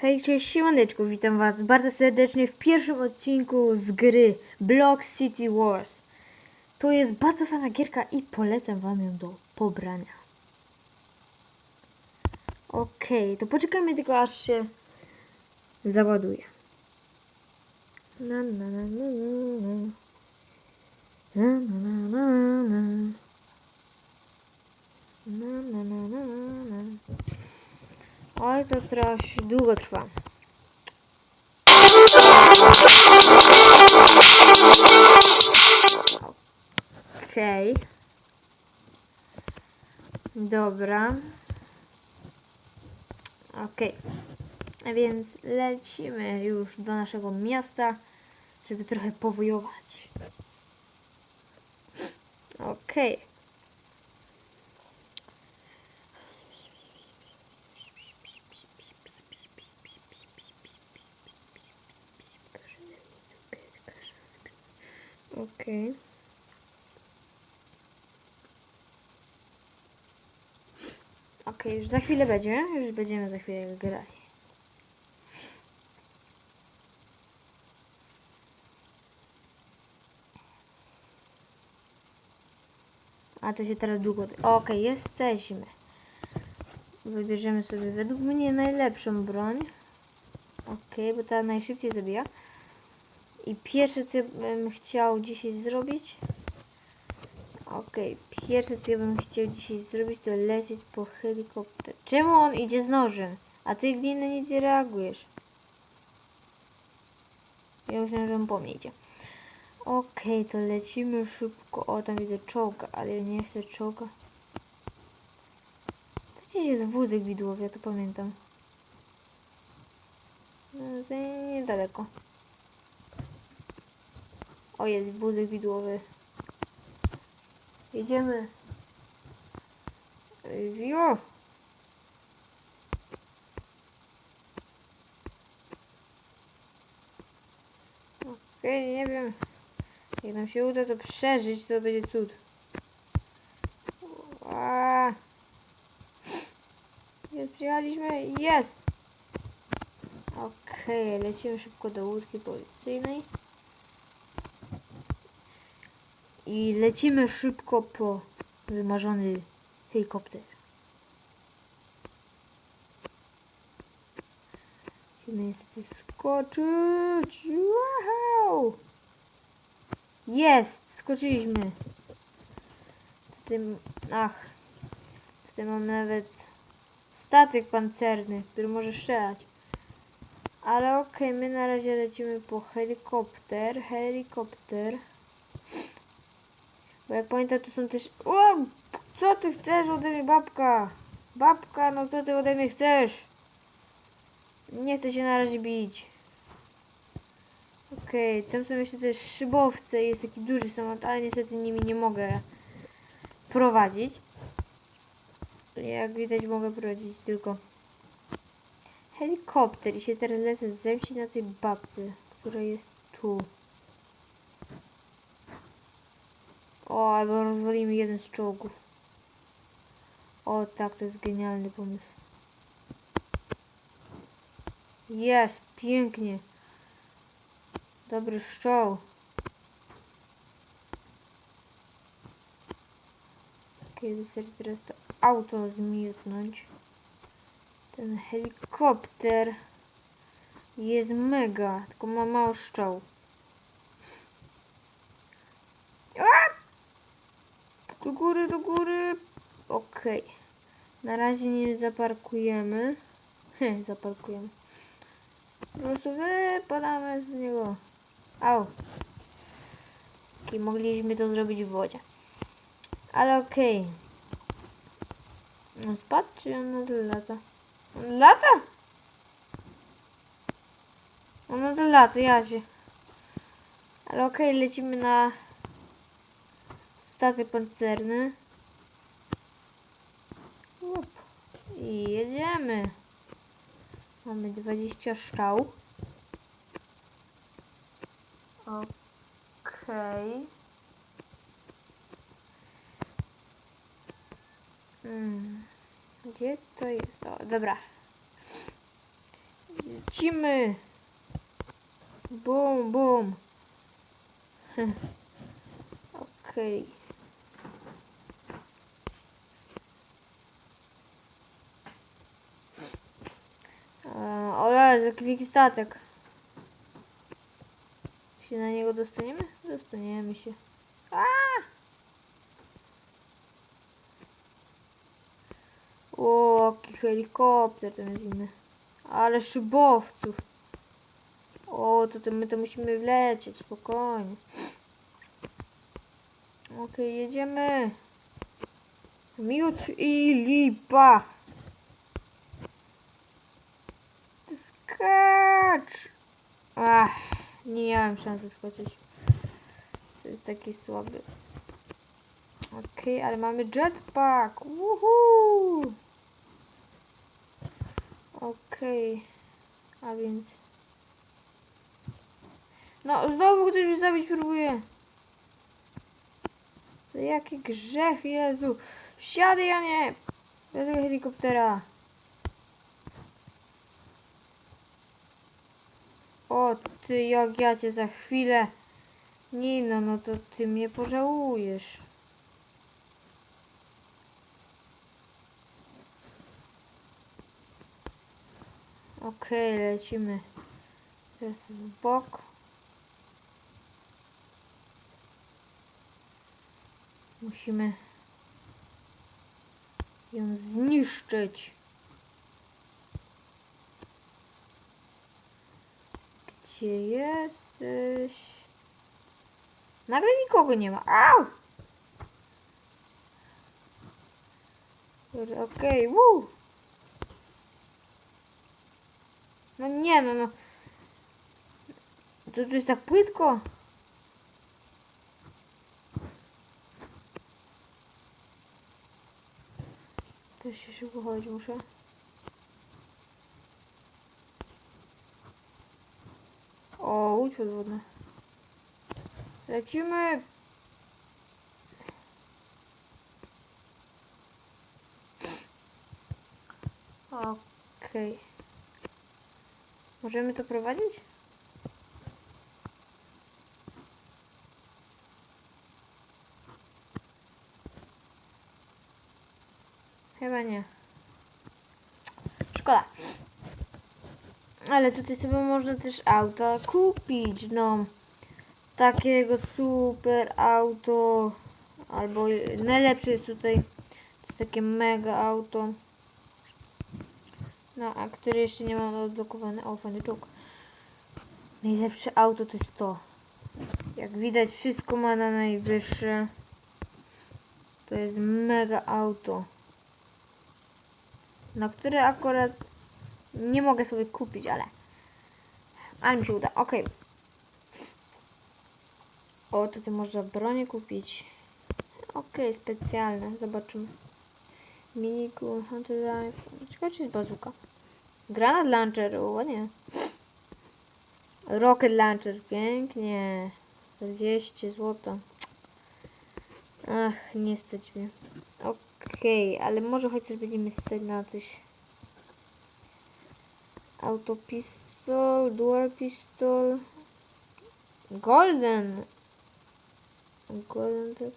Hej, cześć, siemaneczku, witam was bardzo serdecznie w pierwszym odcinku z gry Block City Wars. To jest bardzo fajna gierka i polecam wam ją do pobrania. Okej, to poczekajmy tylko aż się załaduje. Na, na, na, na, na. Na, na, na, na, na. Na, na, na, na, na. Oj, to trochę długo trwa. Okej. Dobra. Okej. A więc lecimy już do naszego miasta, żeby trochę powojować. Okej. Okej. Okej, już za chwilę będzie, już będziemy za chwilę grali. A to się teraz długo... Okej, jesteśmy. Wybierzemy sobie według mnie najlepszą broń. Okej, bo ta najszybciej zabija. I pierwsze co bym chciał dzisiaj zrobić. Okej, pierwsze co bym chciał dzisiaj zrobić to lecieć po helikopter. Czemu on idzie z nożem? A ty gliny nic nie reagujesz. Ja myślałem, że on po mnie idzie. Okej, to lecimy szybko. O, tam widzę czołga, ale ja nie chcę czołga. To gdzieś jest wózek widłowy, ja to pamiętam. No, to nie- niedaleko. O, jest wózek widłowy. Jedziemy. Jo! Okej, nie wiem. Jak nam się uda to przeżyć, to będzie cud. A. Jest, przyjechaliśmy. Jest! Okej, lecimy szybko do łódki policyjnej. I lecimy szybko po wymarzony helikopter. Musimy niestety skoczyć. Wow! Jest! Skoczyliśmy. Tutaj, ach. Tutaj mam nawet statek pancerny, który może strzelać. Ale okej, my na razie lecimy po helikopter. Helikopter. Bo jak pamiętam, tu są też... O! Co ty chcesz ode mnie, babka? Babka, no co ty ode mnie chcesz? Nie chcę się na razie bić. Okej, tam są jeszcze też szybowce. Jest taki duży samolot, ale niestety nimi nie mogę prowadzić. Jak widać, mogę prowadzić tylko helikopter. I się teraz lecę zemścić na tej babce, która jest tu. O, albo rozwalimy jeden z czołgów. O, tak, to jest genialny pomysł. Jest, pięknie. Dobry szczoł. Okej, wystarczy teraz to auto zmiotnąć. Ten helikopter jest mega, tylko ma mało szczał. Do góry, do góry. Okej. Na razie nie zaparkujemy. Heh, zaparkujemy. Po prostu wypadamy z niego. Au. Okej, mogliśmy to zrobić w wodzie. Ale okej. No spadł, czy on nadal lata? On lata? On nadal lata, ja się. Ale okej, lecimy na statek pancerny. Up. I jedziemy. Mamy 20 strzał. Okej. Mm. Gdzie to jest? O, dobra. lecimy. Bum, bum. Okej. Okay. O Jezu, jaki wielki statek. Się na niego dostaniemy? Dostaniemy się. A! O, jaki helikopter ten jest inny. Ale szybowców. O, to, to my to musimy wlecieć, spokojnie. Okej, jedziemy. Miód i lipa. Ty Skacz. Ach, nie miałem szansy skoczyć. To jest taki słaby. Okej, ale mamy jetpack. Woohoo! Okej, a więc... No, znowu ktoś mnie zabić próbuje. To jaki grzech, Jezu. Wsiadaj, ja nie. Do tego helikoptera. O, ty, jak ja cię za chwilę... Nie no, to ty mnie pożałujesz. Okej, lecimy. Teraz w bok. Musimy ją zniszczyć. Gdzie jesteś? Nagle nikogo nie ma. Au! Okej, okay. No nie, no, no. To tu jest tak płytko. Się szybko chodzić muszę. Podwodna. Lecimy! Okej. Możemy to prowadzić? Chyba nie. Ale tutaj sobie można też auta kupić, no. Takiego super auto. Albo najlepsze jest tutaj. Jest takie mega auto. No, a który jeszcze nie mam odblokowany. O, fajny czołg. Najlepsze auto to jest to. Jak widać, wszystko ma na najwyższe. To jest mega auto. Na które akurat nie mogę sobie kupić, ale ale mi się uda. Ok. O, tutaj można bronię kupić. Ok, specjalne. Zobaczymy. Minigun, hunter rifle. Ciekawe, czy jest bazuka. Granat launcher, ładnie. Rocket launcher, pięknie. Za 200 zł. Ach, nie stać mnie. Okej, okay, ale może chociaż będziemy stać na coś. Autopistol, dual pistol. Golden. Golden.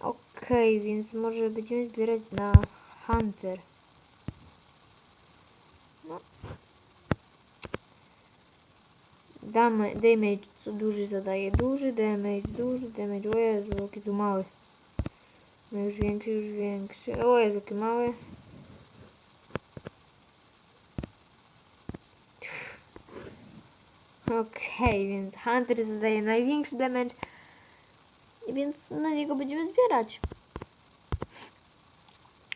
Okej, okay, więc może będziemy zbierać na Hunter. No. Damy, damage, co duży zadaje. Duży damage, duży damage. O Jezu, jaki tu mały. No już większy, już większy. O Jezu, jaki mały. Okej, okay, więc Hunter zadaje największy damage. Więc na niego będziemy zbierać.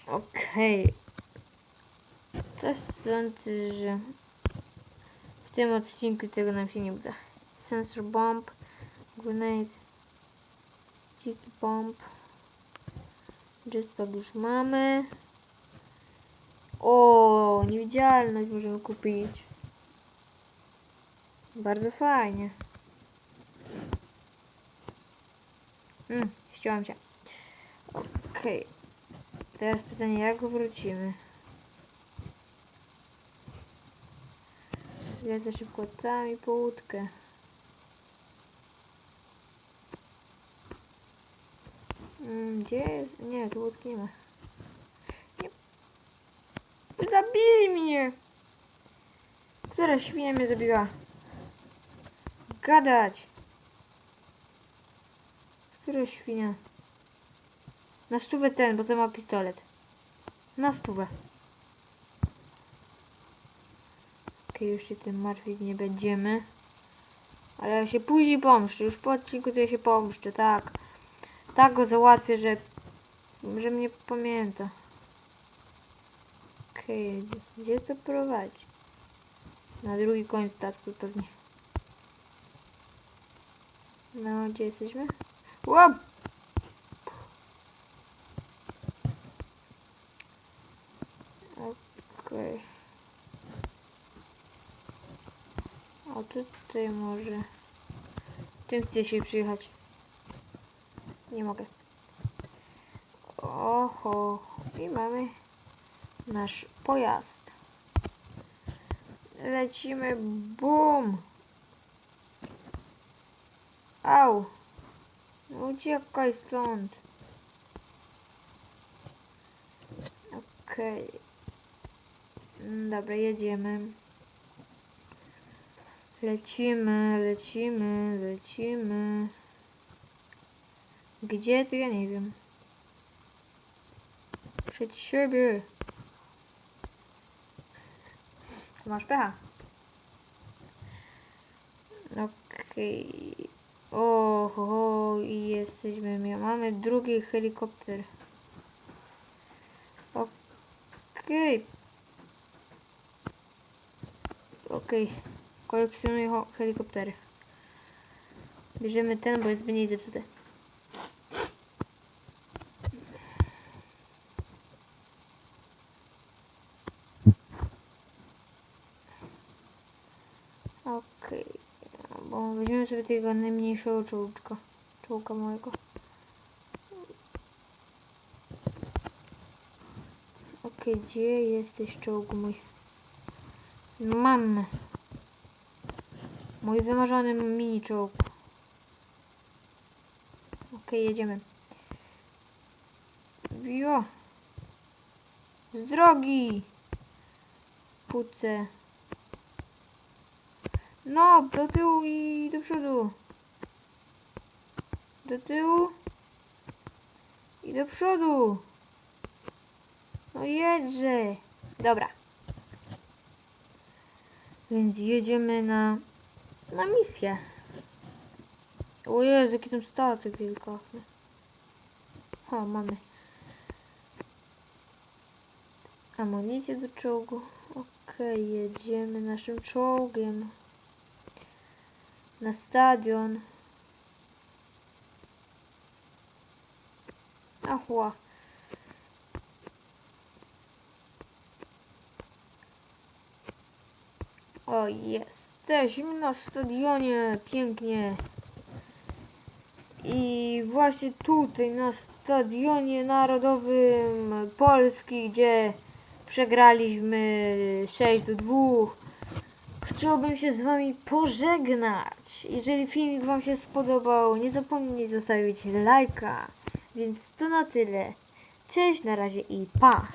Okej. Okay. Coś sądzę, że w tym odcinku tego nam się nie uda. Sensor bomb, grenade, stick bomb, jetpack już mamy. O, niewidzialność możemy kupić. Bardzo fajnie. Mm, ściąłem się. Okej. Okay. Teraz pytanie, jak wrócimy? Lecę szybko tam i po łódkę. Mm, Gdzie jest? Nie, tu łódki nie ma. Nie. Zabili mnie! Która świnia mnie zabiła? Gadać! Która świnia? Na stówę ten, bo ten ma pistolet. Na stówę. Okej, już się tym martwić nie będziemy. Ale ja się później pomszczę. Już po odcinku to ja się pomszczę, tak. Tak go załatwię, że, że mnie pamięta. Okej, gdzie- gdzie to prowadzi? Na drugi koniec statku pewnie. No, gdzie jesteśmy? Łap! Okej. O, tutaj może. Tym chcę się przyjechać. Nie mogę. Oho. I mamy nasz pojazd. Lecimy. Bum! Au! Uciekaj stąd. Okej. Mm, Dobra, jedziemy. Lecimy, lecimy, lecimy. Gdzie to ja nie wiem. Przed siebie. Masz pecha. Okej. Oho, i jesteśmy. Mamy drugi helikopter. Okej. Okej. Kolekcjonuję helikoptery. Bierzemy ten, bo jest mniej zepsuty. Okej. Bo weźmiemy sobie tego najmniejszego czołczka. Czołka małego. Okej, gdzie jesteś czołgu mój? Mam. Mój wymarzony mini czołg. Okej, jedziemy. Wio. Z drogi. Pucę. No, do tyłu i do przodu. Do tyłu. I do przodu. No jedźże. Dobra. Więc jedziemy na, na misję. O Jezu, jaki tam statek wielkachny. O, mamy. Amunicję do czołgu. Okej, jedziemy naszym czołgiem. Na stadion. Achła. O, jesteśmy na stadionie. Pięknie. I właśnie tutaj, na stadionie narodowym Polski, gdzie przegraliśmy 6 do 2. Chciałbym się z wami pożegnać. Jeżeli filmik wam się spodobał, nie zapomnij zostawić lajka. Więc to na tyle. Cześć, na razie i pa!